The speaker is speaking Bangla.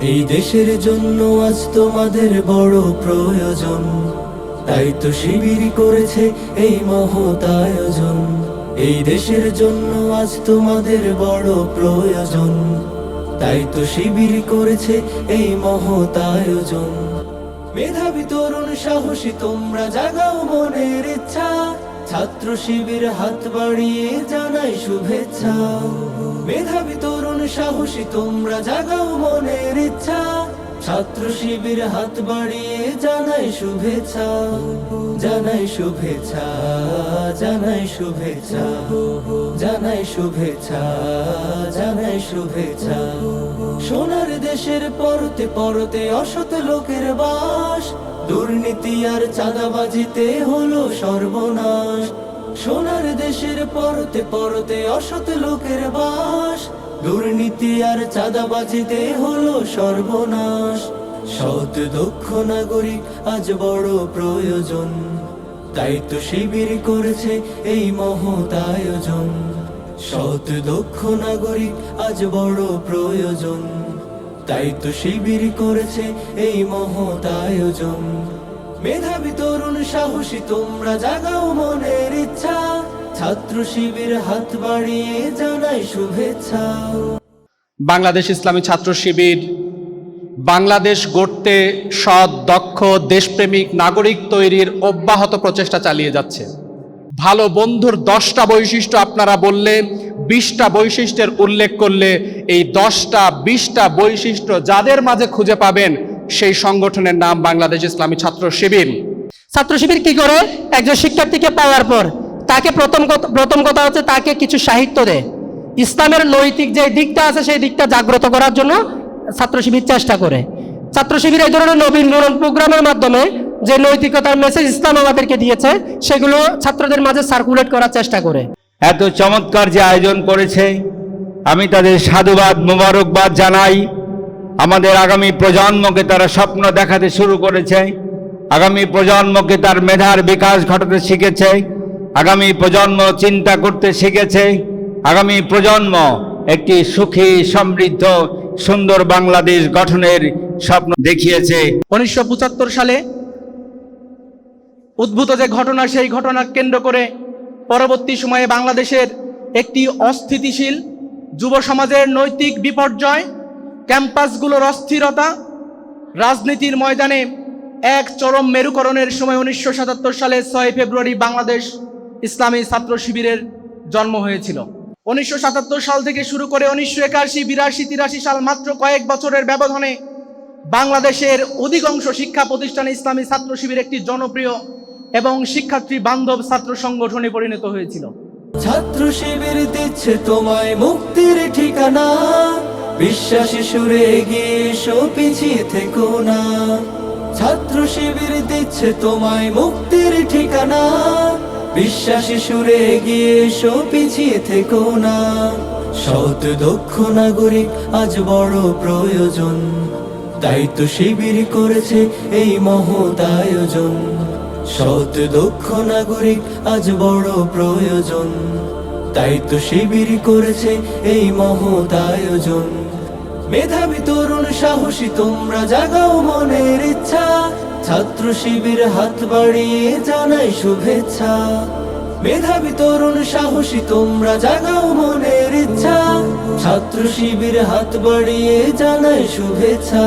এই দেশের জন্য আজ তোমাদের বড় প্রয়োজন। তাই তো শিবির করেছে এই মহৎ আয়োজন। এই দেশের জন্য আজ তোমাদের বড় প্রয়োজন। তাই তো শিবির করেছে এই মহৎ আয়োজন। মেধাবী তরুণ সাহসী, তোমরা জাগাও মনের ইচ্ছা। ছাত্র শিবির হাত বাড়িয়ে জানাই শুভেচ্ছা। মেধাবী তরুণ সাহসী, তোমরা জাগাও মনের ইচ্ছা। ছাত্র শিবির হাত বাড়িয়ে জানাই শুভেচ্ছা। জানাই শুভেচ্ছা জানাই শুভেচ্ছা জানাই শুভেচ্ছা জানাই শুভেচ্ছা। সোনার দেশের পরতে পরতে অসত লোকের বাস দুর্নীতি আর চাঁদাবাজিতে হলো সর্বনাশ। সোনার দেশের পরতে পরতে অসত লোকের বাস। দুর্নীতি আর চাঁদাবাজিতে হলো সর্বনাশ। সৎ, দক্ষ নাগরিক আজ বড় প্রয়োজন। তাই তো শিবির করেছে এই মহৎ আয়োজন। সৎ, দক্ষ নাগরিক আজ বড় প্রয়োজন। তাই তো শিবির করেছে এই মহৎ আয়োজন। মেধাবী তরুণ সাহসী, তোমরা জাগাও মনের ইচ্ছা। ছাত্র শিবির হাত বাড়িয়ে জানাই শুভেচ্ছা। বাংলাদেশ ইসলামী ছাত্র শিবির, বাংলাদেশ গড়তে সৎ, দক্ষ, দেশপ্রেমিক নাগরিক তৈরির অব্যাহত প্রচেষ্টা চালিয়ে যাচ্ছে। ভালো বন্ধুর দশটা বৈশিষ্ট্য আপনারা বললে বিশটা বৈশিষ্ট্যের উল্লেখ করলে এই দশটা, বিশটা বৈশিষ্ট্য যাদের মাঝে খুঁজে পাবেন সেই সংগঠনের নাম বাংলাদেশ ইসলামী ছাত্র শিবির। ছাত্র শিবির কি করে? একজন শিক্ষার্থীকে পাওয়ার পর তাকে প্রথম প্রথম কথা হচ্ছে তাকে কিছু সাহিত্য দেয় ইসলামের নৈতিক যে দিকটা আছে সেই দিকটা জাগ্রত করার জন্য ছাত্র শিবির চেষ্টা করে। ছাত্র শিবির এই ধরনের নবীন প্রোগ্রামের মাধ্যমে যে নৈতিকতার মেসেজ ইসলাম আমাদেরকে দিয়েছে, সেগুলো ছাত্রদের মাঝে সার্কুলেট করার চেষ্টা করে। এত চমৎকার যে আয়োজন করেছে, আমি তাদের সাধুবাদ, মোবারকবাদ জানাই। আমাদের আগামী প্রজন্মকে তারা স্বপ্ন দেখাতে শুরু করেছে। আগামী প্রজন্মকে তার মেধার বিকাশ ঘটাতে শিখেছে। আগামী প্রজন্ম চিন্তা করতে শিখেছে। আগামী প্রজন্ম একটি সুখী, সমৃদ্ধ, সুন্দর বাংলাদেশ গঠনের স্বপ্ন দেখিয়েছে। উনিশশো পঁচাত্তর সালে উদ্ভূত যে ঘটনা, সেই ঘটনা কেন্দ্র করে পরবর্তী সময়ে বাংলাদেশের একটি অস্থিতিশীল যুব সমাজের নৈতিক বিপর্যয়, ক্যাম্পাসগুলোর অস্থিরতা, রাজনীতির ময়দানে এক চরম মেরুকরণের সময় উনিশশো সাতাত্তর সালে ছয় ফেব্রুয়ারি বাংলাদেশ ইসলামী ছাত্র শিবিরের জন্ম হয়েছিল। উনিশশো সাতাত্তর সাল থেকে শুরু করে উনিশশো একাশি, বিরাশি, তিরাশি সাল মাত্র কয়েক বছরের ব্যবধানে বাংলাদেশের অধিকাংশ শিক্ষা প্রতিষ্ঠানে ইসলামী ছাত্র শিবির একটি জনপ্রিয় এবং শিক্ষার্থী বান্ধব ছাত্র সংগঠনে পরিণত হয়েছিল। ছাত্র শিবির দিচ্ছে তোমায় মুক্তির ঠিকানা। বিশ্বাসী সুরে এগিয়ে এসো, পিছিয়ে থেকো না। ছাত্র শিবির দিচ্ছে তোমায় মুক্তির ঠিকানা। বিশ্বাসী সুরে এগিয়ে এসো, পিছিয়ে থেকো না। সৎ, দক্ষ নাগরিক আজ বড় প্রয়োজন। তাই তো শিবির করেছে এই মহৎ আয়োজন। সৎ দক্ষ নাগরিক, আজ বড় প্রয়োজন। তাই তো শিবির করেছে এই মহৎ আয়োজন। মেধাবী তরুণ সাহসী, তোমরা জাগাও মনের ইচ্ছা। ছাত্র শিবির হাত বাড়িয়ে জানাই শুভেচ্ছা। মেধাবী তরুণ সাহসী, তোমরা জাগাও মনের ইচ্ছা। ছাত্র শিবির হাত বাড়িয়ে জানাই শুভেচ্ছা।